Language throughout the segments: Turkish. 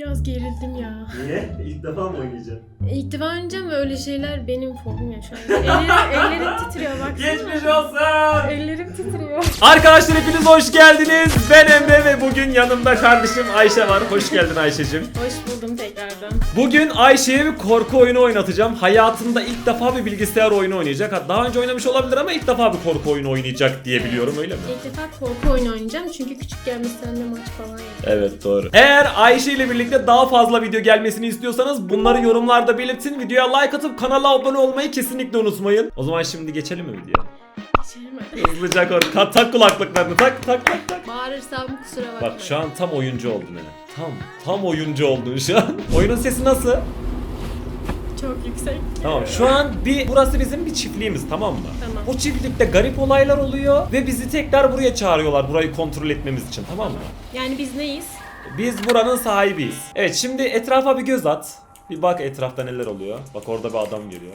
Biraz gerildim ya. Niye? İlk defa mı oynayacaksın? İlk defa oynayacağım ve öyle şeyler benim fobim ya şu an. Ellerim, ellerim titriyor baksana. olsun. Ellerim titriyor. Arkadaşlar hepiniz hoş geldiniz. Ben Emre ve bugün yanımda kardeşim Ayşe var. Hoş geldin Ayşe'cim. Hoş buldum tekrardan. Bugün Ayşe'ye bir korku oyunu oynatacağım. Hayatında ilk defa bir bilgisayar oyunu oynayacak. Daha önce oynamış olabilir ama ilk defa bir korku oyunu oynayacak diye biliyorum öyle mi? İlk defa korku oyunu oynayacağım çünkü küçükken biz seninle maç falan yaptık. Evet doğru. Eğer Ayşe ile birlikte daha fazla video gelmesini istiyorsanız bunları yorumlarda belirtin. Videoya like atıp kanala abone olmayı kesinlikle unutmayın. O zaman şimdi geçelim mi videoya? Hadi. Hızlıca kork. Tak, tak kulaklıklarını tak tak tak tak. Bağırırsam kusura bakmayın. Bak şu an tam oyuncu oldun he. Tam tam oyuncu oldun şu an. Oyunun sesi nasıl? Çok yüksek. Tamam şu an bir burası bizim bir çiftliğimiz tamam mı? Tamam. O çiftlikte garip olaylar oluyor ve bizi tekrar buraya çağırıyorlar burayı kontrol etmemiz için tamam mı? Yani biz neyiz? Biz buranın sahibiyiz. Evet şimdi etrafa bir göz at. Bir bak etrafta neler oluyor. Bak orada bir adam geliyor.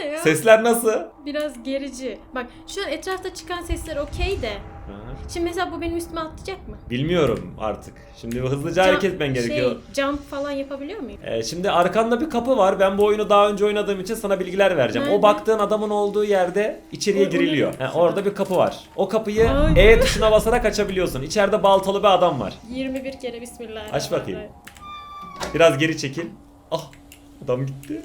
Ne ya? Sesler nasıl? Biraz gerici. Bak şu an etrafta çıkan sesler okey de. Aha. Şimdi mesela bu benim üstüme atlayacak mı? Bilmiyorum artık. Şimdi hızlıca Jump- hareket etmen gerekiyor. Şey, jump falan yapabiliyor muyum? Ee, şimdi arkanda bir kapı var. Ben bu oyunu daha önce oynadığım için sana bilgiler vereceğim. O Nerede? baktığın adamın olduğu yerde içeriye O- o giriliyor. Ha, orada bir kapı var. O kapıyı Ay. E tuşuna basarak açabiliyorsun. İçeride baltalı bir adam var. 21 kere bismillah. Aç bakayım. Biraz geri çekil. Ah adam gitti.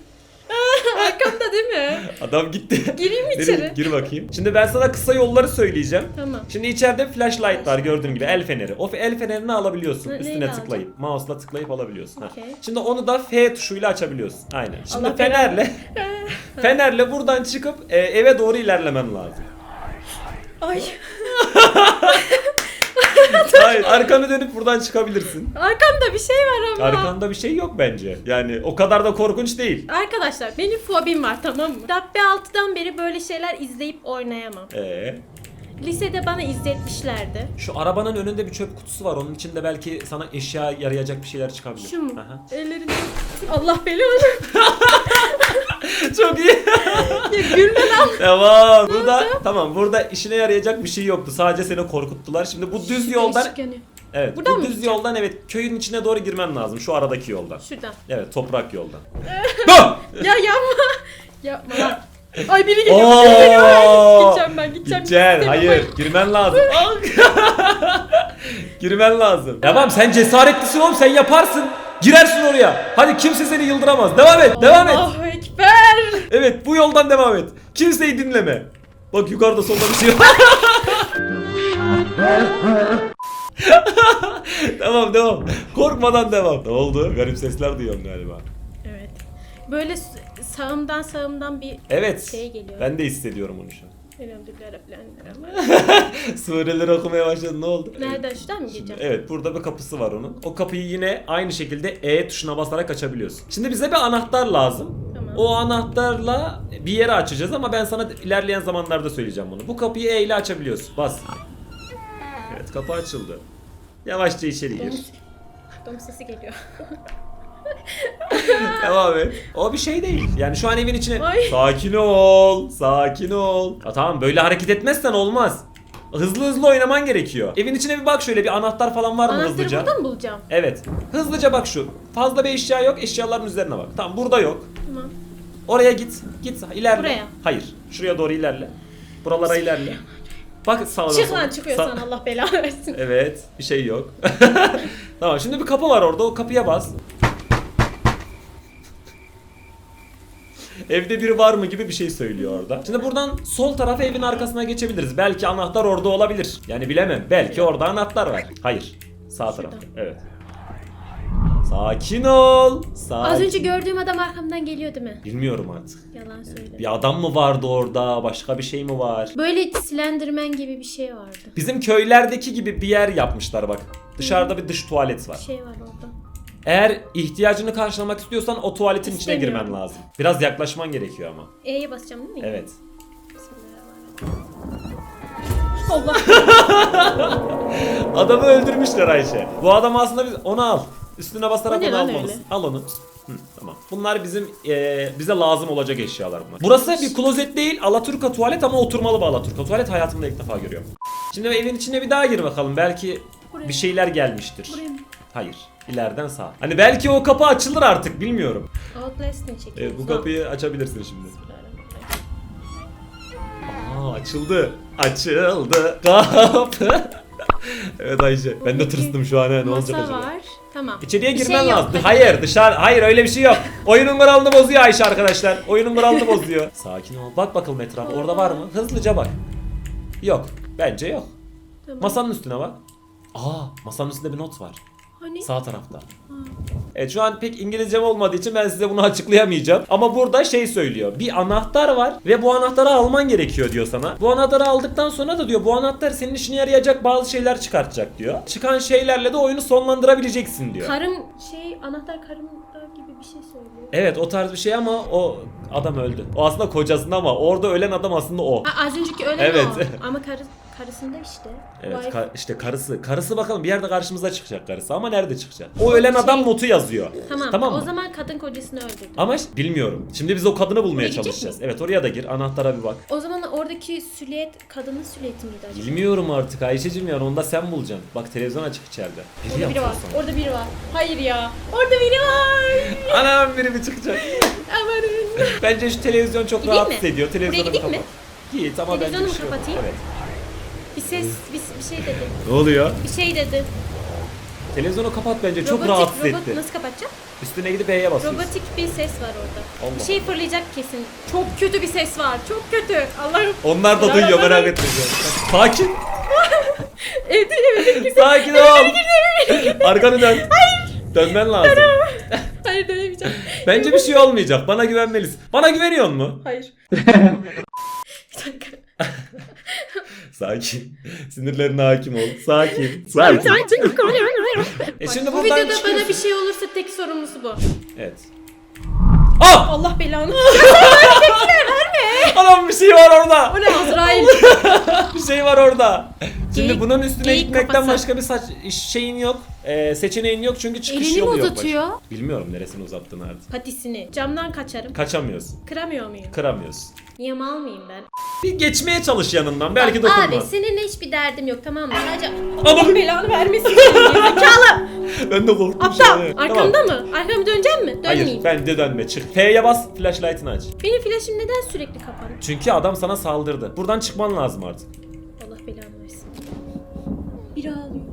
Arkamda değil mi? Adam gitti. Gireyim Nereye- içeri? Gir bakayım. Şimdi ben sana kısa yolları söyleyeceğim. Tamam. Şimdi içeride flashlight var gördüğün gibi el feneri. O el fenerini alabiliyorsun. Ne- Üstüne neyle tıklayıp mouse'la tıklayıp alabiliyorsun. Ha. Okey. Şimdi onu da F tuşuyla açabiliyorsun. Aynen. Şimdi Allah fenerle fenerle buradan çıkıp e, eve doğru ilerlemen lazım. Ay. Hayır, arkanı dönüp buradan çıkabilirsin. Arkamda bir şey var ama. Arkanda bir şey yok bence. Yani o kadar da korkunç değil. Arkadaşlar benim fobim var tamam mı? Dabbe 6'dan beri böyle şeyler izleyip oynayamam. Ee, Lisede bana izletmişlerdi. şu arabanın önünde bir çöp kutusu var. Onun içinde belki sana eşya yarayacak bir şeyler çıkabilir. Şu mu? Aha. Ellerinde. Allah belanı. Çok iyi. ya gülme lan. Tamam. Burada tamam. Burada işine yarayacak bir şey yoktu. Sadece seni korkuttular. Şimdi bu düz yoldan yanıyor. evet. Buradan bu düz gideceğim? yoldan evet köyün içine doğru girmen lazım. Şu aradaki yoldan. Şuradan. Evet, toprak yoldan. Dur! Ya yapma. yapma lan. Ay biri geliyor. Oo! Biri geliyor. Gideceğim ben gideceğim. Gideceksin. İstemiyorum. Hayır, girmen lazım. girmen lazım. Tamam sen cesaretlisin oğlum sen yaparsın. Girersin oraya. Hadi kimse seni yıldıramaz. Devam et. Devam et. Evet bu yoldan devam et. Kimseyi dinleme. Bak yukarıda solda bir şey var. tamam devam. Korkmadan devam. Ne oldu? Garip sesler duyuyorum galiba. Evet. Böyle sağımdan sağımdan bir Evet. Şey geliyor. Ben de hissediyorum onu şu an. Sureleri okumaya başladın ne oldu? Nereden şuradan mı gireceğim? Evet burada bir kapısı var onun. O kapıyı yine aynı şekilde E tuşuna basarak açabiliyorsun. Şimdi bize bir anahtar lazım. Tamam. O anahtarla bir yere açacağız ama ben sana ilerleyen zamanlarda söyleyeceğim bunu. Bu kapıyı E ile açabiliyorsun. Bas. Evet kapı açıldı. Yavaşça içeri gir. Domuz sesi geliyor. Devam et. O bir şey değil. Yani şu an evin içine... Ay. Sakin ol. Sakin ol. Ya tamam böyle hareket etmezsen olmaz. Hızlı hızlı oynaman gerekiyor. Evin içine bir bak şöyle bir anahtar falan var mı Anahtarı hızlıca? burada mı bulacağım? Evet. Hızlıca bak şu. Fazla bir eşya yok. Eşyaların üzerine bak. Tamam burada yok. Tamam. Oraya git. Git ilerle. Buraya. Hayır. Şuraya doğru ilerle. Buralara ilerle. Bak sağdan Çık sola. lan çıkıyorsan Allah belanı versin. Evet. Bir şey yok. tamam şimdi bir kapı var orada. O kapıya bas. Evde biri var mı gibi bir şey söylüyor orada. Şimdi buradan sol tarafa evin arkasına geçebiliriz. Belki anahtar orada olabilir. Yani bilemem. Belki orada anahtar var. Hayır. Sağ tarafta. Evet. Sakin ol. Sakin. Az önce gördüğüm adam arkamdan geliyor değil mi? Bilmiyorum artık. Yalan söyle. Bir adam mı vardı orada? Başka bir şey mi var? Böyle Slenderman gibi bir şey vardı. Bizim köylerdeki gibi bir yer yapmışlar bak. Dışarıda bir dış tuvalet var. Bir şey var orada. Eğer ihtiyacını karşılamak istiyorsan o tuvaletin içine İstemiyorum. girmen lazım. Biraz yaklaşman gerekiyor ama. E'ye basacağım değil mi? Evet. Allah. Adamı öldürmüşler Ayşe. Bu adam aslında biz onu al. Üstüne basarak O ne onu lan öyle? Al onu. Hı, tamam. Bunlar bizim eee, bize lazım olacak eşyalar bunlar. Burası bir klozet değil, Alaturka tuvalet ama oturmalı bir Alaturka tuvalet. Hayatımda ilk defa görüyorum. Şimdi evin içine bir daha gir bakalım. Belki Buraya. bir şeyler gelmiştir. Buraya mı? Hayır. İleriden sağ. Hani belki o kapı açılır artık bilmiyorum. Çekiyoruz? Evet bu kapıyı açabilirsin şimdi. Aa açıldı. Açıldı. Kapı. evet Ayşe. Ben de tırstım şu an ha. Ne olacak Masa acaba? var. Tamam. İçeriye Bir girmen şey yok, lazım. hadi. Hayır dışarı. Hayır öyle bir şey yok. Oyunun kuralını bozuyor Ayşe arkadaşlar. Oyunun kuralını bozuyor. Sakin ol. Bak bakalım etrafa. Orada var mı? Hızlıca bak. Yok. Bence yok. Tamam. Masanın üstüne bak. Aa masanın üstünde bir not var. Hani? Sağ tarafta. Evet şu an pek İngilizcem olmadığı için ben size bunu açıklayamayacağım. Ama burada şey söylüyor. Bir anahtar var ve bu anahtarı alman gerekiyor diyor sana. Bu anahtarı aldıktan sonra da diyor bu anahtar senin işine yarayacak bazı şeyler çıkartacak diyor. Çıkan şeylerle de oyunu sonlandırabileceksin diyor. Karım şey anahtar karımda gibi bir şey söylüyor. Evet o tarz bir şey ama o adam öldü. O aslında kocasında ama orada ölen adam aslında o. Ha, az önceki öyle Evet. o. Ama karı, karısında işte. Evet Wife. ka- işte karısı. Karısı bakalım bir yerde karşımıza çıkacak karısı ama nerede çıkacak? O ölen Şey- adam notu yazıyor. Tamam. Tamam o mı? zaman kadın kocasını öldürdü. Ama işte bilmiyorum. Şimdi biz o kadını bulmaya gidecek çalışacağız. Evet oraya da gir. Anahtara bir bak. O zaman oradaki süliyet kadının süliyeti miydi acaba? Bilmiyorum artık Ayşe'cim yani onu da sen bulacaksın. Bak televizyon açık içeride. Biri Orada biri var. yapıyor sana. Orada biri var. Hayır ya. Orada biri var. Anam biri mi çıkacak? Amanın. Bence şu televizyon çok Gideyim rahatsız mi? ediyor. Televizyonu gideyim mi? kapat. Git ama bence Televizyonu bir mu şey yok. kapatayım? Evet. Bir ses, bir, bir şey dedi. Ne oluyor? Bir şey dedi. Televizyonu kapat bence çok rahatsız robot etti. nasıl kapatacağım? Üstüne gidip E'ye basıyorsun. Robotik bir ses var orada. Allah. Bir şey fırlayacak kesin. Çok kötü bir ses var. Çok kötü. Allah'ım. Onlar da duyuyor merak etme. Sakin. Evde evde Sakin ol. Arkanı dön. Hayır. Dönmen lazım. Hayır dönemeyeceğim. Bence bir şey olmayacak. Bana güvenmelisin. Bana güveniyor mu? Hayır. bir dakika. Sakin. Sinirlerine hakim ol. Sakin. Sakin. E şimdi Bu buradan videoda çıkıyorsun. bana bir şey olursa tek sorumlusu bu. Evet. Ah! Allah belanı. Anam bir şey var orada. o ne Azrail? Bir şey var orada. Şimdi Geyik- bunun üstüne geyik gitmekten kafası. başka bir saç şeyin yok. Ee, seçeneğin yok çünkü çıkış Elini mi yolu yok. uzatıyor? başka. Bilmiyorum neresini uzattın artık. Patisini. Camdan kaçarım. Kaçamıyorsun. Kıramıyor muyum? Kıramıyorsun. Niye mal mıyım ben? Bir geçmeye çalış yanından. Belki Bak, dokunmaz. Abi seninle hiçbir derdim yok tamam mı? Sadece Allah belanı vermesin. Gerizekalı. Ben de korktum. Aptal. şu an. Arkamda Tamam. mı? Arkamı döneceğim mi? Hayır Dönmeyeyim. ben de dönme çık. F'ye bas flashlight'ını aç. Benim flaşım neden sürekli kapandı? Çünkü adam sana saldırdı. Buradan çıkman lazım artık. Allah belanı versin. Biri ağlıyor.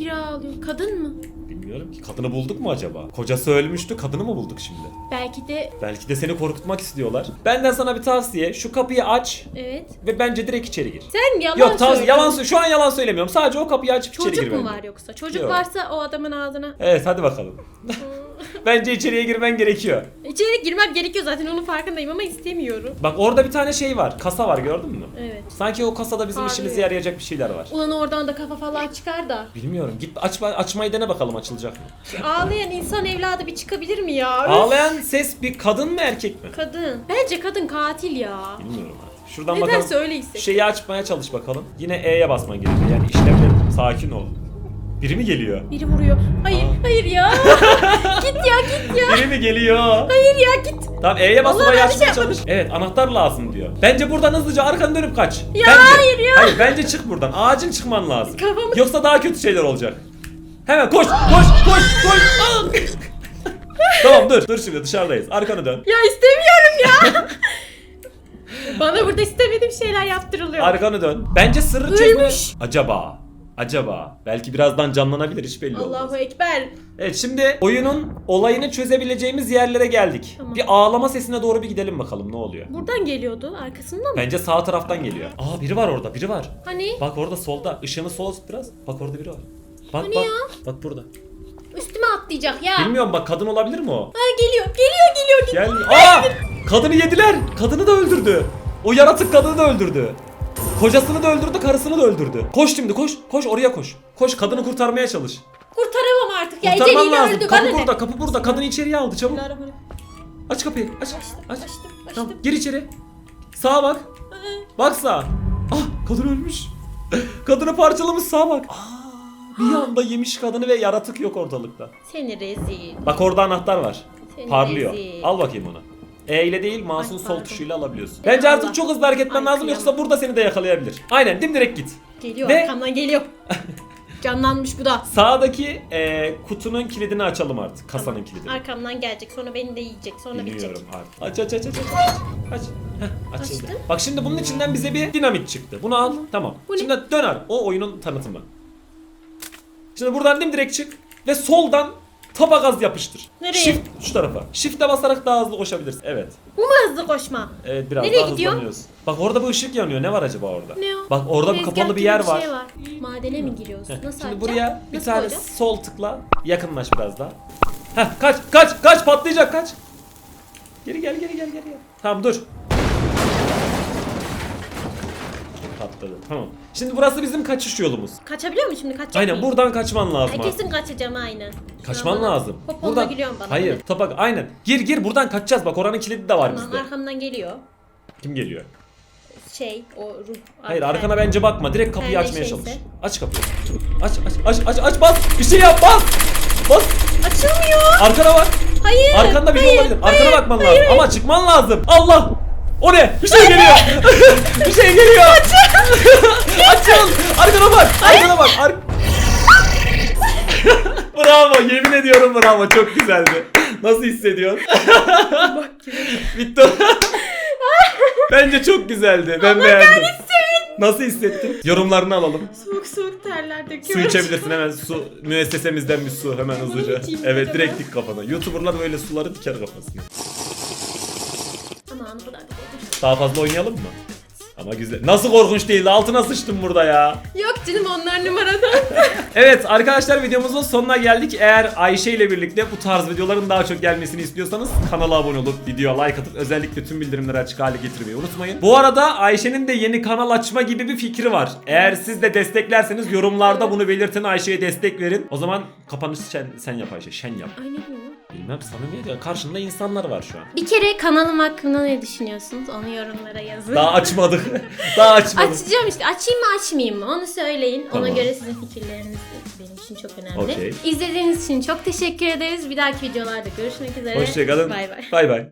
Biri ağlıyor. Kadın mı? Bilmiyorum ki. Kadını bulduk mu acaba? Kocası ölmüştü. Kadını mı bulduk şimdi? Belki de Belki de seni korkutmak istiyorlar. Benden sana bir tavsiye. Şu kapıyı aç evet. ve bence direkt içeri gir. Sen yalan Yok tavsiye söylüyorsun. yalan sö- şu an yalan söylemiyorum. Sadece o kapıyı açıp içeri Çocuk gir mu bence. var yoksa? Çocuk Yok. varsa o adamın ağzına. Evet hadi bakalım. Bence içeriye girmen gerekiyor. İçeri girmem gerekiyor zaten onun farkındayım ama istemiyorum. Bak orada bir tane şey var. Kasa var gördün mü? Evet. Sanki o kasada bizim Parlıyor. işimize yarayacak bir şeyler var. Ulan oradan da kafa falan çıkar da. Bilmiyorum. Git açma, açmayı dene bakalım açılacak mı? Ağlayan insan evladı bir çıkabilir mi ya? Üf, Ağlayan ses bir kadın mı erkek mi? Kadın. Bence kadın katil ya. Bilmiyorum artık. Şuradan Nedense bakalım. öyle hissettim. Şeyi açmaya çalış bakalım. Yine E'ye basman gerekiyor. Yani işlemleri sakin ol. Biri mi geliyor? Biri vuruyor. Hayır, hayır ya. git ya, git ya. Biri mi geliyor? Hayır ya, git. Tamam E'ye bas Vallahi ben bir şey açmaya çalış. Evet anahtar lazım diyor. Bence buradan hızlıca arkanı dönüp kaç. Ya bence. hayır ya. Hayır bence çık buradan. Acil çıkman lazım. Kafamı- Yoksa daha kötü şeyler olacak. Hemen koş koş koş koş. Tamam dur dur şimdi dışarıdayız. Arkanı dön. Ya istemiyorum ya. Bana burada istemediğim şeyler yaptırılıyor. Arkanı dön. Bence sırrı Ölmüş. çözme. Acaba. Acaba. Belki birazdan canlanabilir hiç belli olmaz. Allahu Ekber. Evet şimdi oyunun olayını çözebileceğimiz yerlere geldik. Tamam. Bir ağlama sesine doğru bir gidelim bakalım ne oluyor. Buradan geliyordu. Arkasından mı? Bence sağ taraftan geliyor. Aa biri var orada biri var. Hani Bak orada solda. Işığını sol biraz. Bak orada biri var. Bak Hani bak. ya? Bak burada. üstüme atlayacak ya. Bilmiyorum bak kadın olabilir mi o? Ha geliyor, geliyor, geliyor. geliyor. Gel. Aa! Kadını yediler. Kadını da öldürdü. O yaratık kadını da öldürdü. Kocasını da öldürdü, karısını da öldürdü. Koş şimdi koş. Koş oraya koş. Koş kadını kurtarmaya çalış. Kurtaramam artık. Ya Kurtarman eceliyle lazım. öldü. Kapı Bana burada, ne? kapı burada. Kadını içeriye aldı çabuk. Bismillahirrahmanirrahim. Aç kapıyı. Aç. Açtım, Aç. açtım, Tamam, açtım. gir içeri. Sağa bak. Bak sağa. Ah, kadın ölmüş. Kadını parçalamış sağa bak. Aa, bir anda yemiş kadını ve yaratık yok ortalıkta. Seni rezil. Bak orada anahtar var. Seni Parlıyor. rezil. Al bakayım onu. E ile değil mouse'un Ay, sol pardon. tuşuyla alabiliyorsun. Bence Allah. artık çok hızlı hareket etmen Ay, lazım kıyamam. yoksa burada seni de yakalayabilir. Aynen dimdirek git. Geliyor Ve- arkamdan geliyor. Canlanmış bu da. Sağdaki e, kutunun kilidini açalım artık. Kasanın kilidini. Arkamdan gelecek sonra beni de yiyecek sonra bitecek. Biliyorum artık. Aç aç aç aç aç. Aç. Heh, açıldı. Açtım. Bak şimdi bunun içinden bize bir dinamit çıktı. Bunu al. Tamam. Bu ne? şimdi döner. O oyunun tanıtımı. Şimdi buradan dimdirek çık ve soldan taba gaz yapıştır. Nereye? Shift şu tarafa. Shift'e basarak daha hızlı koşabilirsin. Evet. Bu mu hızlı koşma? Evet biraz Nereye daha gidiyor? hızlanıyoruz. Bak orada bir ışık yanıyor. Ne var acaba orada? Ne o? Bak orada bir Tezgah kapalı bir gibi yer var. Şey var. Madene mi giriyorsun? Heh, Nasıl Şimdi açacağım? buraya bir Nasıl tane koyacağım? sol tıkla. Yakınlaş biraz daha. Heh kaç kaç kaç patlayacak kaç. Geri gel geri gel geri gel. Tamam dur. Patladı. Tamam. Şimdi burası bizim kaçış yolumuz. Kaçabiliyor muyum şimdi? Kaçacak Aynen mıyım? buradan kaçman lazım. Ay, abi. kesin kaçacağım aynen. Şu Kaçman an bana lazım. Poponla gülüyorsun bana. Hayır. değil mi? Topak aynen. Gir gir buradan kaçacağız. Bak oranın kilidi de var Tamam bizde. arkamdan geliyor. Kim geliyor? Şey o ruh. Hayır Arka- arkana bence bakma. Direkt kapıyı Her ne açmaya şeyse. çalış. Aç kapıyı. Aç aç aç aç aç bas. Bir şey yap bas. Bas. Açılmıyor. Arkana bak. Hayır. Arkanda bir şey hayır, olabilir. hayır, Arkana bakman hayır, lazım. hayır. Ama çıkman lazım. Allah! O ne? Bir şey geliyor. bir şey geliyor. Açıl. Arkana bak. Arkana bak. Ar bravo. Yemin ediyorum bravo. Çok güzeldi. Nasıl hissediyorsun? Bak. Bitti. Bence çok güzeldi. Ben beğendim. Nasıl hissettin? Yorumlarını alalım. Soğuk soğuk terler Su döküyorum. içebilirsin hemen su. Müessesemizden bir su hemen hızlıca. Evet direkt dik kafana. Youtuberlar böyle suları diker kafasına. Da korkunç. Daha fazla oynayalım mı? Ama güzel. Nasıl korkunç değildi? Altına sıçtım burada ya. Yok canım onlar numaradan. Evet arkadaşlar videomuzun sonuna geldik. Eğer Ayşe ile birlikte bu tarz videoların daha çok gelmesini istiyorsanız kanala abone olup videoya like atıp özellikle tüm bildirimleri açık hale getirmeyi unutmayın. Bu arada Ayşe'nin de yeni kanal açma gibi bir fikri var. Eğer siz de desteklerseniz yorumlarda bunu belirtin Ayşe'ye destek verin. O zaman kapanışı sen, sen yap Ayşe. Şen yap. Ay ne diyor? Bilmem samimiyet ya. Karşında insanlar var şu an. Bir kere kanalım hakkında ne düşünüyorsunuz? Onu yorumlara yazın. Daha açmadık. daha açmadık. Açacağım işte. Açayım mı açmayayım mı? Onu söyleyin. Ona Tamam. göre sizin fikirleriniz benim için çok önemli. Okey. İzlediğiniz için çok teşekkür ederiz. Bir dahaki videolarda görüşmek üzere. Hoşçakalın. Bay bay. Bay bay.